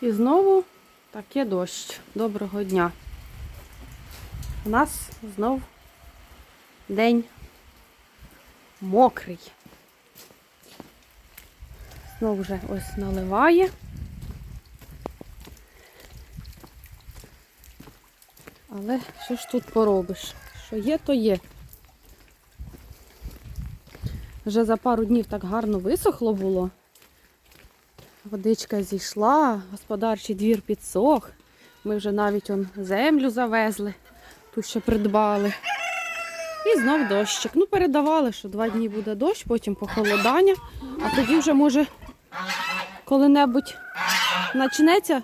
І знову таке дощ. Доброго дня. У нас знов день мокрий. Знов вже ось наливає. Але що ж тут поробиш? Що є, то є. Вже за пару днів так гарно висохло було. Водичка зійшла, господарчий двір підсох. Ми вже навіть он землю завезли, ту ще придбали. І знов дощик. Ну, передавали, що два дні буде дощ, потім похолодання, а тоді вже може коли-небудь почнеться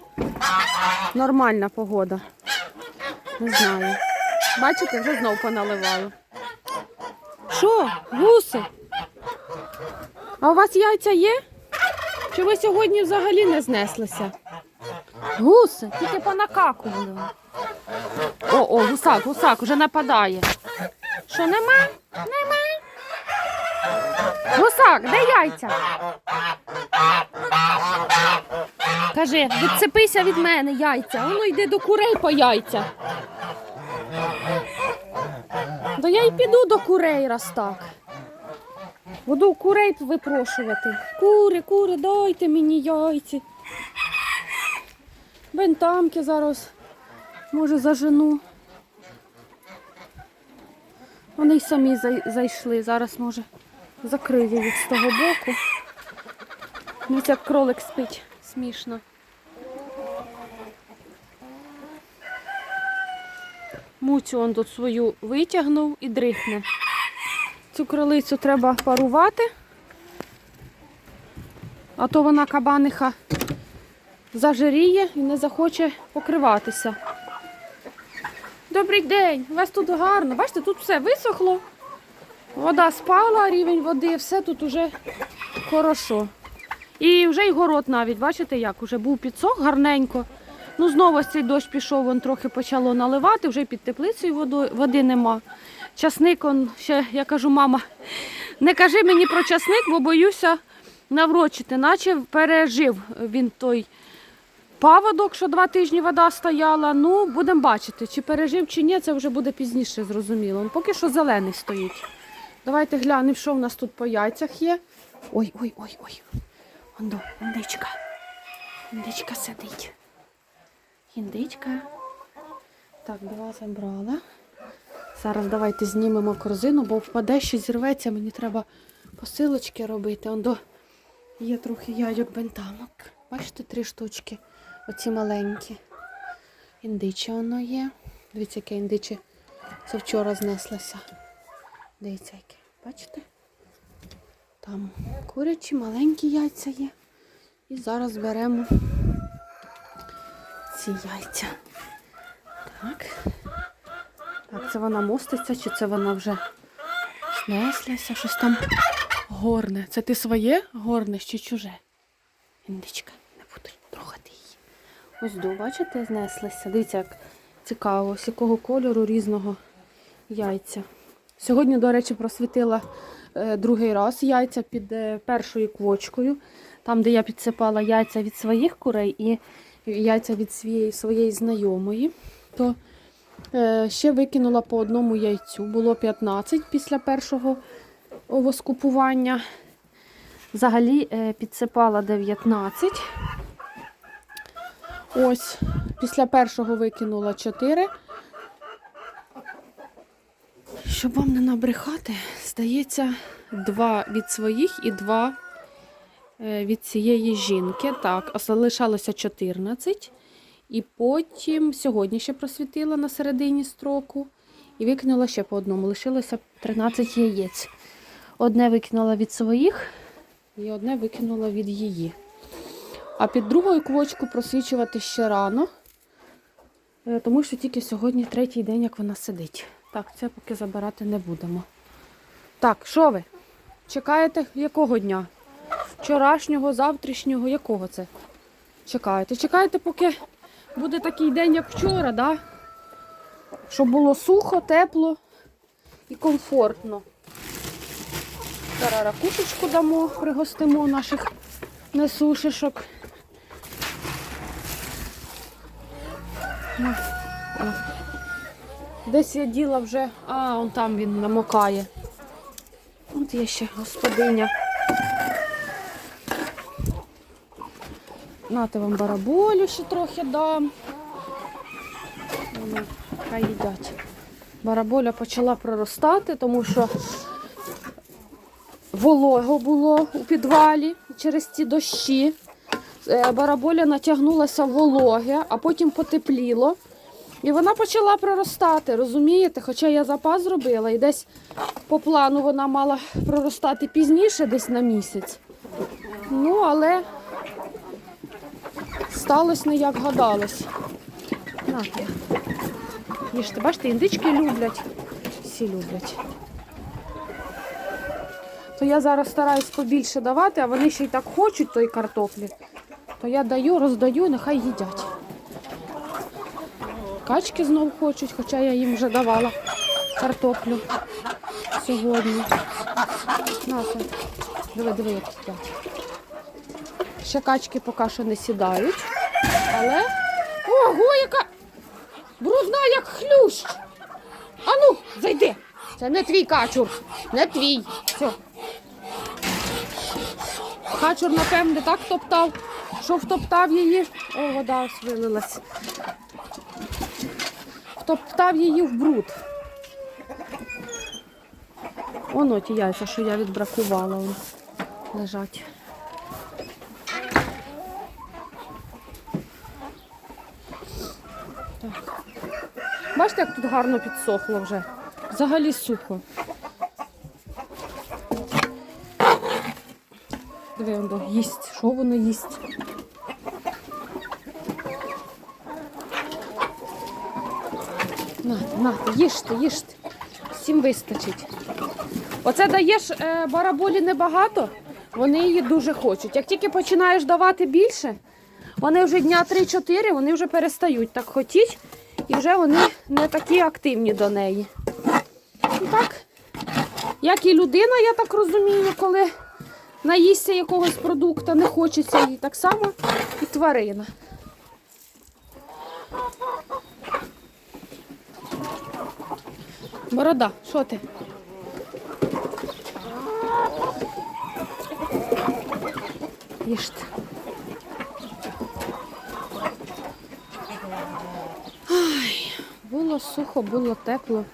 нормальна погода. Не знаю. Бачите, вже знов поналивало. Що, гуси? А у вас яйця є? Чи ви сьогодні взагалі не знеслися? Гуси, тільки понакакували. О, о, гусак, гусак, уже нападає. Що, нема? Нема. Гусак, де яйця? Кажи, відцепися від мене яйця. Воно йде до курей по яйця. Да я й піду до курей раз так. Буду курей випрошувати. Кури, кури, дайте мені яйці. Бентамки зараз, може, зажену. Вони й самі зайшли. Зараз, може, закрию їх з того боку. Ну, як кролик спить, смішно. Муцю он тут свою витягнув і дрихне. Цю кролицю треба парувати, а то вона кабаниха зажиріє і не захоче покриватися. Добрий день! У вас тут гарно. Бачите, тут все висохло. Вода спала, рівень води, все тут уже хорошо. І вже й город навіть, бачите як, уже був підсох гарненько. Ну, знову цей дощ пішов, вон трохи почало наливати, вже під теплицею води нема. Часник, он ще, я кажу, мама, не кажи мені про часник, бо боюся наврочити, наче пережив він той паводок, що два тижні вода стояла. Ну, будемо бачити, чи пережив, чи ні, це вже буде пізніше зрозуміло. Поки що зелений стоїть. Давайте глянемо, що в нас тут по яйцях є. Ой, ой, ой, ой. Ондо, індичка. Індичка сидить. Індичка. Так, два забрала. Зараз давайте знімемо корзину, бо впаде, що зірветься, мені треба посилочки робити. Ондо є трохи яйок бентамок. Бачите, три штучки. Оці маленькі. Індиче воно є. Дивіться, яке індиче. Це вчора знеслося. Дивіться, яке. Бачите? Там курячі, маленькі яйця є. І зараз беремо ці яйця. Так. Це вона моститься, чи це вона вже знеслася, щось там горне. Це ти своє горне чи чуже? Індичка, не буду трогати її. Ось до, бачите, знеслася. Дивіться, як цікаво, з якого кольору різного яйця. Сьогодні, до речі, просвітила е, другий раз яйця під е, першою квочкою, там, де я підсипала яйця від своїх курей і яйця від своєї, своєї знайомої. То ще викинула по одному яйцю. Було 15 після першого овоскупування. Взагалі е, підсипала 19. Ось, після першого викинула 4. Щоб вам не набрехати, здається, два від своїх і два е, від цієї жінки. Так, залишалося 14. І потім сьогодні ще просвітила на середині строку і викинула ще по одному. Лишилося 13 яєць. Одне викинула від своїх і одне викинула від її. А під другою квочку просвічувати ще рано, е, тому що тільки сьогодні третій день, як вона сидить. Так, це поки забирати не будемо. Так, що ви? Чекаєте якого дня? Вчорашнього, завтрашнього, якого це? Чекаєте? Чекаєте, поки буде такий день, як вчора, да? щоб було сухо, тепло і комфортно. Зараз ракушечку дамо, пригостимо наших несушишок. Ну. Десь я діла вже. А, он там він намокає. От є ще господиня. Нате вам бараболю ще трохи дам. Воно, хай їдять. Бараболя почала проростати, тому що волого було у підвалі через ці дощі. Е, Бараболя натягнулася вологе, а потім потепліло. І вона почала проростати, розумієте? Хоча я запас зробила і десь по плану вона мала проростати пізніше, десь на місяць. Ну, але сталося не як гадалось. Нате. Їжте, бачите, індички люблять. Всі люблять. То я зараз стараюсь побільше давати, а вони ще й так хочуть тої картоплі. То я даю, роздаю, нехай їдять. Качки знову хочуть, хоча я їм вже давала картоплю сьогодні. Нате. Диви, диви, як їдять. Ще качки поки що не сідають. Але. Ого, яка брудна, як хлющ. Ану, зайди. Це не твій качур, не твій. Все. Качур, напевне, так топтав, що втоптав її. О, вода ось вилилась. Втоптав її в бруд. Воно ті яйця, що я відбракувала, лежать. Бачите, як тут гарно підсохло вже. Взагалі сухо. Диви, воно їсть. Що воно їсть? Нате, нате, їжте, їжте. Всім вистачить. Оце даєш е, бараболі небагато, вони її дуже хочуть. Як тільки починаєш давати більше, вони вже дня 3-4, вони вже перестають так хотіти, і вже вони не такі активні до неї. І так, як і людина, я так розумію, коли наїсться якогось продукту, не хочеться їй так само і тварина. Борода, що ти? Їжте. Ай, було сухо, було тепло.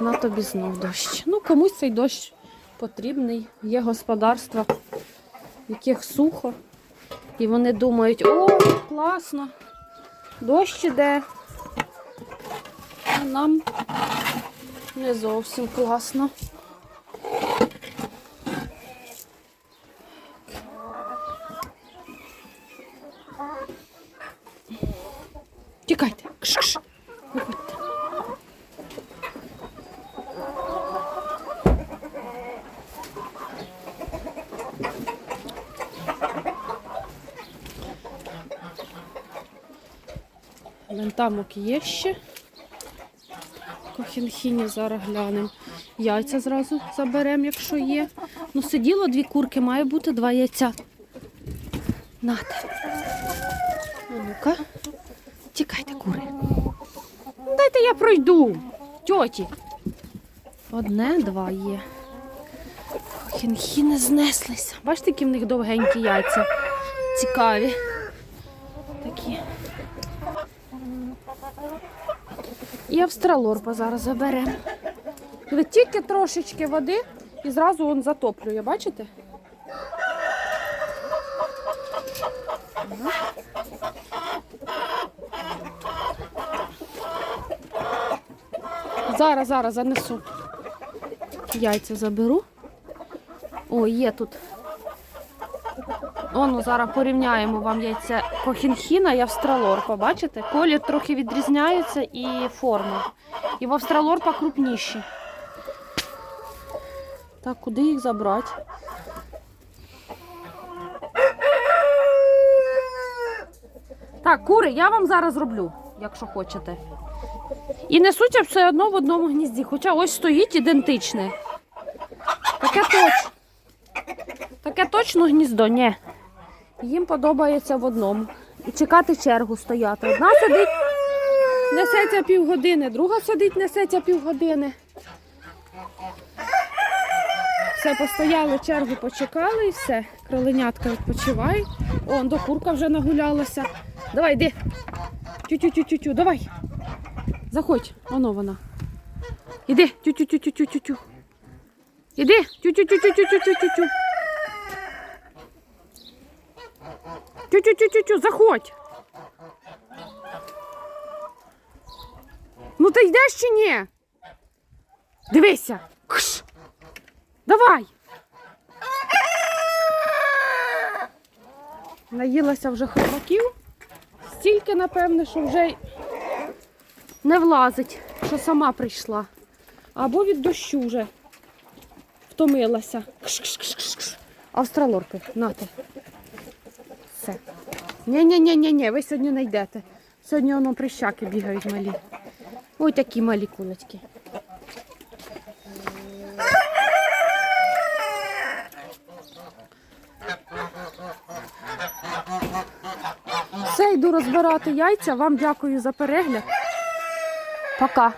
На тобі знов дощ. Ну, комусь цей дощ потрібний. Є господарства, в яких сухо. І вони думають, о, класно, дощ іде. А нам не зовсім класно. Лентамок є ще. Кохінхіні зараз глянемо. Яйця зразу заберемо, якщо є. Ну, сиділо дві курки, має бути два яйця. Нате. Ну-ка. Тікайте, кури. Дайте я пройду. Тьоті. Одне, два є. Хінхіни знеслися. Бачите, які в них довгенькі яйця. Цікаві. І австралорпа зараз заберемо. Диви, Тільки трошечки води і зразу він затоплює, бачите? Зараз, зараз занесу. Яйця заберу. О, є тут. Оно, зараз порівняємо вам яйця кохінхіна і австралорпа. Бачите? Колір трохи відрізняється і форма. І в австралорпа крупніші. Так, куди їх забрати? Так, кури, я вам зараз зроблю, якщо хочете. І несуться все одно в одному гнізді. Хоча ось стоїть ідентичне. Таке точно. Таке точно гніздо, ні. Їм подобається в одному. І чекати чергу стояти. Одна сидить Несеться півгодини, друга сидить, несеться півгодини. Все, постояли, чергу почекали і все. Кроленятка відпочивають. О, до курка вже нагулялася. Давай, йди. Тю-тю-тю-тю-тю, давай. Заходь, воно вона. Іди, тю-тю-тю-тю-тю-тю. Іди, тю-тю-тю-тю-тю-тю-тю. Тю-тю-тю-тю-тю, заходь. Ну ти йдеш чи ні? Дивися. Кш. Давай. Наїлася вже хробаків. Стільки, напевне, що вже не влазить, що сама прийшла. Або від дощу вже втомилася. Кш-кш-кш-кш. Австралорки, нате. Все. Ні-ні-ні-ні, ви сьогодні не йдете. Сьогодні воно прищаки бігають малі. Ой, такі малі кулечки. Все, йду розбирати яйця. Вам дякую за перегляд. Пока.